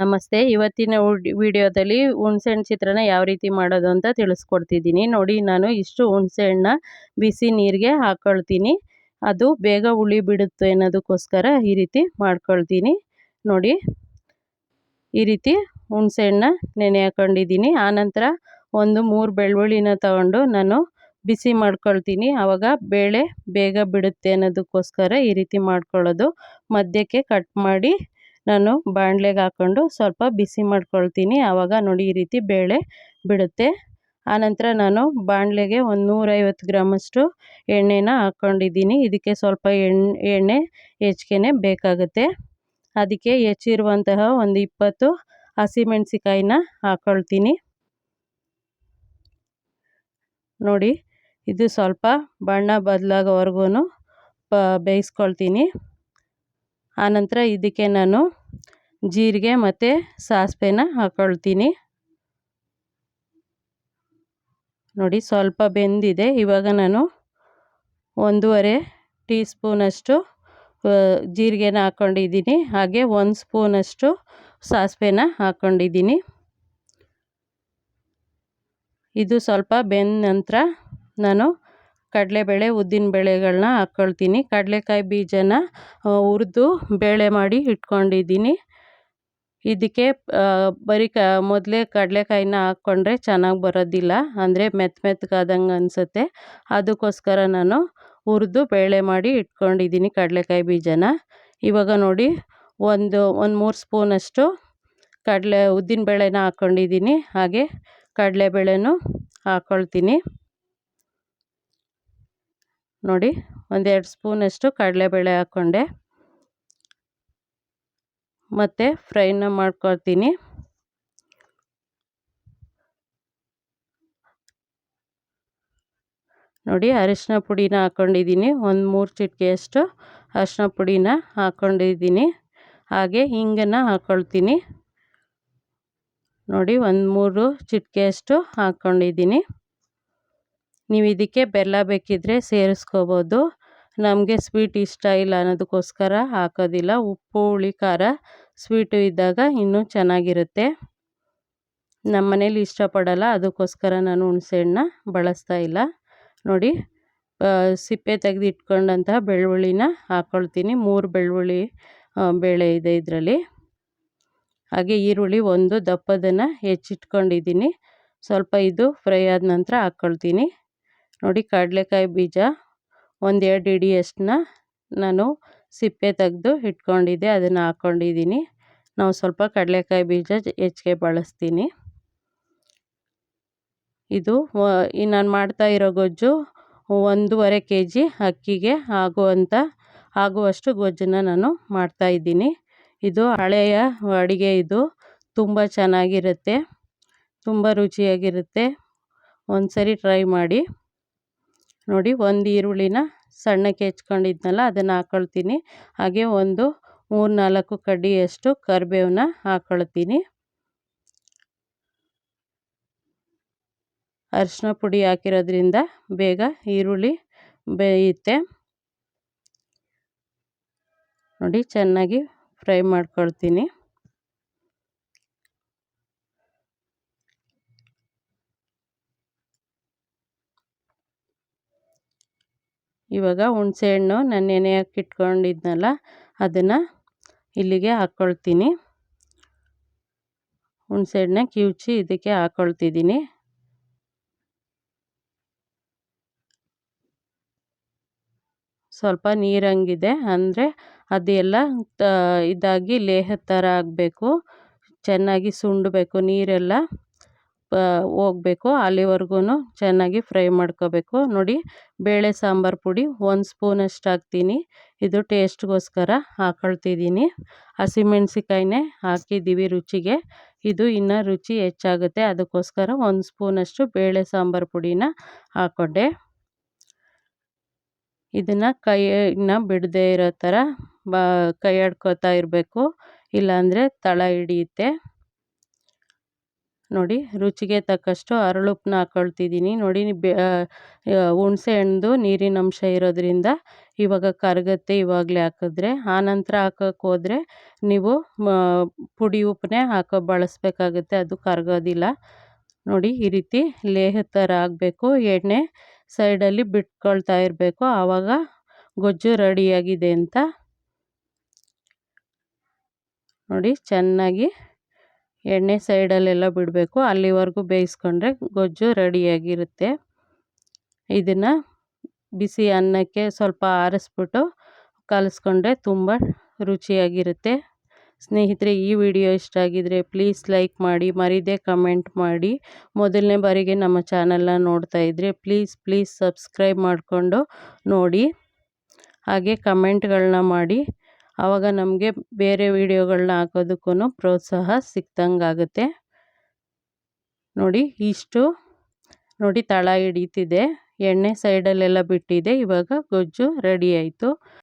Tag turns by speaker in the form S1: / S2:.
S1: ನಮಸ್ತೆ. ಇವತ್ತಿನ ವಿಡಿಯೋದಲ್ಲಿ ಹುಣಸೆಹಣ್ಣು ಚಿತ್ರನ ಯಾವ ರೀತಿ ಮಾಡೋದು ಅಂತ ತಿಳಿಸ್ಕೊಡ್ತಿದ್ದೀನಿ. ನೋಡಿ, ನಾನು ಇಷ್ಟು ಹುಣಸೆಹಣ್ಣ ಬಿಸಿ ನೀರಿಗೆ ಹಾಕ್ಕೊಳ್ತೀನಿ ಅದು ಬೇಗ ಹುಳಿ ಬಿಡುತ್ತೆ ಅನ್ನೋದಕ್ಕೋಸ್ಕರ ಈ ರೀತಿ ಮಾಡ್ಕೊಳ್ತೀನಿ. ನೋಡಿ, ಈ ರೀತಿ ಹುಣಸೆಹಣ್ಣ ನೆನೆ ಹಾಕೊಂಡಿದ್ದೀನಿ. ಆನಂತರ ಒಂದು ಮೂರು ಬೆಳ್ಳುಳ್ಳಿನ ತಗೊಂಡು ನಾನು ಬಿಸಿ ಮಾಡ್ಕೊಳ್ತೀನಿ. ಆವಾಗ ಬೇಳೆ ಬೇಗ ಬಿಡುತ್ತೆ ಅನ್ನೋದಕ್ಕೋಸ್ಕರ ಈ ರೀತಿ ಮಾಡ್ಕೊಳ್ಳೋದು. ಮಧ್ಯಕ್ಕೆ ಕಟ್ ಮಾಡಿ ನಾನು ಬಾಣಲೆಗೆ ಹಾಕ್ಕೊಂಡು ಸ್ವಲ್ಪ ಬಿಸಿ ಮಾಡ್ಕೊಳ್ತೀನಿ. ಆವಾಗ ನೋಡಿ ಈ ರೀತಿ ಬೇಳೆ ಬಿಡುತ್ತೆ. ಆನಂತರ ನಾನು ಬಾಣಲೆಗೆ ಒಂದು ನೂರೈವತ್ತು ಗ್ರಾಮಷ್ಟು ಎಣ್ಣೆನ ಹಾಕ್ಕೊಂಡಿದ್ದೀನಿ ಇದಕ್ಕೆ ಸ್ವಲ್ಪ ಎಣ್ಣೆ ಎಣ್ಣೆ ಹೆಚ್ಚಿಗೆನೆ ಬೇಕಾಗುತ್ತೆ. ಅದಕ್ಕೆ ಹೆಚ್ಚಿರುವಂತಹ ಒಂದು ಇಪ್ಪತ್ತು ಹಸಿಮೆಣ್ಸಿಕಾಯಿನ ಹಾಕ್ಕೊಳ್ತೀನಿ ನೋಡಿ, ಇದು ಸ್ವಲ್ಪ ಬಣ್ಣ ಬದಲಾಗೋವರೆಗೂ ಬೇಯಿಸ್ಕೊಳ್ತೀನಿ. ಆನಂತರ ಇದಕ್ಕೆ ನಾನು ಜೀರಿಗೆ ಮತ್ತು ಸಾಸಿವೆನ ಹಾಕ್ಕೊಳ್ತೀನಿ ನೋಡಿ ಸ್ವಲ್ಪ ಬೆಂದಿದೆ. ಇವಾಗ ನಾನು ಒಂದೂವರೆ ಟೀ ಸ್ಪೂನಷ್ಟು ಜೀರಿಗೆನ ಹಾಕ್ಕೊಂಡಿದ್ದೀನಿ ಹಾಗೆ ಒಂದು ಸ್ಪೂನಷ್ಟು ಸಾಸಿವೆನ ಹಾಕ್ಕೊಂಡಿದ್ದೀನಿ ಇದು ಸ್ವಲ್ಪ ಬೆಂದ ನಂತರ ನಾನು ಕಡಲೆಬೇಳೆ ಉದ್ದಿನಬೇಳೆಗಳನ್ನ ಹಾಕ್ಕೊಳ್ತೀನಿ ಕಡಲೆಕಾಯಿ ಬೀಜನ ಹುರಿದು ಬೇಳೆ ಮಾಡಿ ಇಟ್ಕೊಂಡಿದ್ದೀನಿ. ಇದಕ್ಕೆ ಬರೀ ಕ, ಮೊದಲೇ ಕಡಲೆಕಾಯಿನ ಹಾಕ್ಕೊಂಡ್ರೆ ಚೆನ್ನಾಗಿ ಬರೋದಿಲ್ಲ. ಅಂದರೆ ಮೆತ್ತ ಮೆತ್ತಗಾದಂಗೆ ಅನಿಸುತ್ತೆ. ಅದಕ್ಕೋಸ್ಕರ ನಾನು ಹುರಿದು ಬೇಳೆ ಮಾಡಿ ಇಟ್ಕೊಂಡಿದ್ದೀನಿ ಕಡಲೆಕಾಯಿ ಬೀಜನ. ಇವಾಗ ನೋಡಿ, ಒಂದು ಒಂದು ಮೂರು ಸ್ಪೂನಷ್ಟು ಕಡಲೆ, ಉದ್ದಿನ ಬೇಳೆನ ಹಾಕ್ಕೊಂಡಿದ್ದೀನಿ ಹಾಗೆ ಕಡಲೆಬೇಳೆನೂ ಹಾಕ್ಕೊಳ್ತೀನಿ ನೋಡಿ, ಒಂದೆರಡು ಸ್ಪೂನಷ್ಟು ಕಡಲೆಬೇಳೆ ಹಾಕ್ಕೊಂಡೆ. ಮತ್ತು ಫ್ರೈನ ಮಾಡ್ಕೊಳ್ತೀನಿ. ನೋಡಿ, ಅರಿಶಿನ ಪುಡಿನ ಹಾಕ್ಕೊಂಡಿದ್ದೀನಿ ಒಂದು ಮೂರು ಚಿಟಿಕೆಯಷ್ಟು ಅರಿಶಿನ ಪುಡಿನ ಹಾಕ್ಕೊಂಡಿದ್ದೀನಿ ಹಾಗೆ ಹಿಂಗನ್ನು ಹಾಕ್ಕೊಳ್ತೀನಿ ನೋಡಿ, ಒಂದು ಮೂರು ಚಿಟಿಕೆಯಷ್ಟು ಹಾಕ್ಕೊಂಡಿದ್ದೀನಿ ನೀವು ಇದಕ್ಕೆ ಬೆಲ್ಲ ಬೇಕಿದ್ದರೆ ಸೇರಿಸ್ಕೋಬೋದು. ನಮಗೆ ಸ್ವೀಟ್ ಇಷ್ಟ ಇಲ್ಲ ಅನ್ನೋದಕ್ಕೋಸ್ಕರ ಹಾಕೋದಿಲ್ಲ. ಉಪ್ಪು, ಹುಳಿ, ಖಾರ, ಸ್ವೀಟು ಇದ್ದಾಗ ಇನ್ನೂ ಚೆನ್ನಾಗಿರುತ್ತೆ. ನಮ್ಮ ಮನೇಲಿ ಇಷ್ಟಪಡಲ್ಲ. ಅದಕ್ಕೋಸ್ಕರ ನಾನು ಹುಣಸೆಹಣ್ಣ ಬಳಸ್ತಾ ಇಲ್ಲ. ನೋಡಿ ಸಿಪ್ಪೆ ತೆಗೆದು ಇಟ್ಕೊಂಡಂತಹ ಬೆಳ್ಳುಳ್ಳಿನ ಹಾಕ್ಕೊಳ್ತೀನಿ ಮೂರು ಬೆಳ್ಳುಳ್ಳಿ ಬೇಳೆ ಇದೆ ಇದರಲ್ಲಿ. ಹಾಗೆ ಈರುಳ್ಳಿ ಒಂದು ದಪ್ಪದನ್ನು ಹೆಚ್ಚಿಟ್ಕೊಂಡಿದ್ದೀನಿ. ಸ್ವಲ್ಪ ಇದು ಫ್ರೈ ಆದ ನಂತರ ಹಾಕ್ಕೊಳ್ತೀನಿ ನೋಡಿ ಕಡಲೆಕಾಯಿ ಬೀಜ ಒಂದೆರಡು ಹಿಡಿಯಷ್ಟನ್ನ ನಾನು ಸಿಪ್ಪೆ ತೆಗೆದು ಇಟ್ಕೊಂಡಿದ್ದೆ, ಅದನ್ನು ಹಾಕ್ಕೊಂಡಿದ್ದೀನಿ ನಾವು ಸ್ವಲ್ಪ ಕಡಲೆಕಾಯಿ ಬೀಜ ಹೆಚ್ಚಿಗೆ ಬಳಸ್ತೀನಿ. ಇದು ನಾನು ಮಾಡ್ತಾ ಇರೋ ಗೊಜ್ಜು ಒಂದೂವರೆ ಕೆ ಜಿ ಅಕ್ಕಿಗೆ ಆಗುವಂಥ ಆಗುವಷ್ಟು ಗೊಜ್ಜನ್ನು ನಾನು ಮಾಡ್ತಾಯಿದ್ದೀನಿ ಇದು ಹಳೆಯ ಅಡುಗೆ, ಇದು ತುಂಬ ಚೆನ್ನಾಗಿರುತ್ತೆ, ತುಂಬ ರುಚಿಯಾಗಿರುತ್ತೆ. ಒಂದು ಸರಿ ಟ್ರೈ ಮಾಡಿ. ನೋಡಿ ಒಂದು ಈರುಳ್ಳಿನ ಸಣ್ಣಕ್ಕೆ ಹೆಚ್ಕೊಂಡಿದ್ನಲ್ಲ, ಅದನ್ನು ಹಾಕ್ಕೊಳ್ತೀನಿ ಹಾಗೆ ಒಂದು ಮೂರು ನಾಲ್ಕು ಕಡ್ಡಿಯಷ್ಟು ಕರಿಬೇವನ್ನ ಹಾಕ್ಕೊಳ್ತೀನಿ ಅರಿಶಿನ ಪುಡಿ ಹಾಕಿರೋದ್ರಿಂದ ಬೇಗ ಈರುಳ್ಳಿ ಬೇಯುತ್ತೆ. ನೋಡಿ ಚೆನ್ನಾಗಿ ಫ್ರೈ ಮಾಡ್ಕೊಳ್ತೀನಿ. ಇವಾಗ ಹುಣಸೆಹಣ್ಣು ನಾನು ನೆನೆ ಇಟ್ಕೊಂಡಿದ್ನಲ್ಲ ಅದನ್ನು ಇಲ್ಲಿಗೆ ಹಾಕ್ಕೊಳ್ತೀನಿ ಹುಣಸೆಹಣ್ಣೆ ಕಿವುಚಿ ಇದಕ್ಕೆ ಹಾಕ್ಕೊಳ್ತಿದ್ದೀನಿ ಸ್ವಲ್ಪ ನೀರಂಗಿದೆ ಅಂದರೆ ಅದೆಲ್ಲ ಇದಾಗಿ ಲೇಹದ ಥರ ಆಗಬೇಕು, ಚೆನ್ನಾಗಿ ಸುಂಡಬೇಕು ನೀರೆಲ್ಲ. ಹೋಗಬೇಕು. ಅಲ್ಲಿವರೆಗೂ ಚೆನ್ನಾಗಿ ಫ್ರೈ ಮಾಡ್ಕೋಬೇಕು. ನೋಡಿ, ಬೇಳೆ ಸಾಂಬಾರು ಪುಡಿ ಒಂದು ಸ್ಪೂನಷ್ಟು ಹಾಕ್ತೀನಿ. ಇದು ಟೇಸ್ಟ್ಗೋಸ್ಕರ ಹಾಕೊಳ್ತಿದ್ದೀನಿ. ಹಸಿಮೆಣ್ಸಿಕಾಯಿನೇ ಹಾಕಿದ್ದೀವಿ ರುಚಿಗೆ. ಇದು ಇನ್ನೂ ರುಚಿ ಹೆಚ್ಚಾಗುತ್ತೆ. ಅದಕ್ಕೋಸ್ಕರ ಒಂದು ಸ್ಪೂನಷ್ಟು ಬೇಳೆ ಸಾಂಬಾರು ಪುಡಿನ ಹಾಕ್ಕೊಂಡೆ ಇದನ್ನು ಕೈನ ಬಿಡದೇ ಇರೋ ಥರ ಬ ಕೈ ಆಡ್ಕೊತಾ ಇರಬೇಕು. ಇಲ್ಲಾಂದರೆ ತಳ ಹಿಡಿಯುತ್ತೆ. ನೋಡಿ, ರುಚಿಗೆ ತಕ್ಕಷ್ಟು ಅರಳುಪ್ಪನ್ನ ಹಾಕ್ಕೊಳ್ತಿದ್ದೀನಿ ನೋಡಿ ಬೆ ಹುಣಸೆ ಹಣ್ಣು ನೀರಿನ ಅಂಶ ಇರೋದ್ರಿಂದ ಇವಾಗ ಕರಗತ್ತೆ ಇವಾಗಲೇ ಹಾಕಿದ್ರೆ. ಆನಂತರ ಹಾಕೋಕ್ಕೆ ಹೋದರೆ ನೀವು ಪುಡಿ ಉಪ್ಪನ್ನೇ ಹಾಕೋ ಬಳಸಬೇಕಾಗುತ್ತೆ. ಅದು ಕರಗೋದಿಲ್ಲ. ನೋಡಿ, ಈ ರೀತಿ ಲೇಹ ಥರ ಆಗಬೇಕು. ಎಣ್ಣೆ ಸೈಡಲ್ಲಿ ಬಿಟ್ಕೊಳ್ತಾ ಇರಬೇಕು. ಆವಾಗ ಗೊಜ್ಜು ರೆಡಿಯಾಗಿದೆ ಅಂತ. ನೋಡಿ, ಚೆನ್ನಾಗಿ ಎಣ್ಣೆ ಸೈಡಲ್ಲೆಲ್ಲ ಬಿಡಬೇಕು. ಅಲ್ಲಿವರೆಗೂ ಬೇಯಿಸ್ಕೊಂಡ್ರೆ ಗೊಜ್ಜು ರೆಡಿಯಾಗಿರುತ್ತೆ. ಇದನ್ನು ಬಿಸಿ ಅನ್ನಕ್ಕೆ ಸ್ವಲ್ಪ ಆರಿಸ್ಬಿಟ್ಟು ಕಲಿಸ್ಕೊಂಡ್ರೆ ತುಂಬ ರುಚಿಯಾಗಿರುತ್ತೆ. ಸ್ನೇಹಿತರೆ, ಈ ವಿಡಿಯೋ ಇಷ್ಟ ಆಗಿದರೆ ಪ್ಲೀಸ್ ಲೈಕ್ ಮಾಡಿ, ಮರಿದೇ ಕಮೆಂಟ್ ಮಾಡಿ. ಮೊದಲನೇ ಬಾರಿಗೆ ನಮ್ಮ ಚಾನಲ್ನ ನೋಡ್ತಾ ಇದ್ದರೆ ಪ್ಲೀಸ್ ಪ್ಲೀಸ್ ಸಬ್ಸ್ಕ್ರೈಬ್ ಮಾಡಿಕೊಂಡು ನೋಡಿ. ಹಾಗೆ ಕಮೆಂಟ್ಗಳನ್ನ ಮಾಡಿ. ಆವಾಗ ನಮಗೆ ಬೇರೆ ವೀಡಿಯೋಗಳನ್ನ ಹಾಕೋದಕ್ಕೂ ಪ್ರೋತ್ಸಾಹ ಸಿಕ್ತಂಗಾಗುತ್ತೆ ನೋಡಿ, ಇಷ್ಟು ನೋಡಿ ತಳ ಹಿಡಿತಿದೆ. ಎಣ್ಣೆ ಸೈಡಲ್ಲೆಲ್ಲ ಬಿಟ್ಟಿದೆ. ಇವಾಗ ಗೊಜ್ಜು ರೆಡಿ ಆಯಿತು.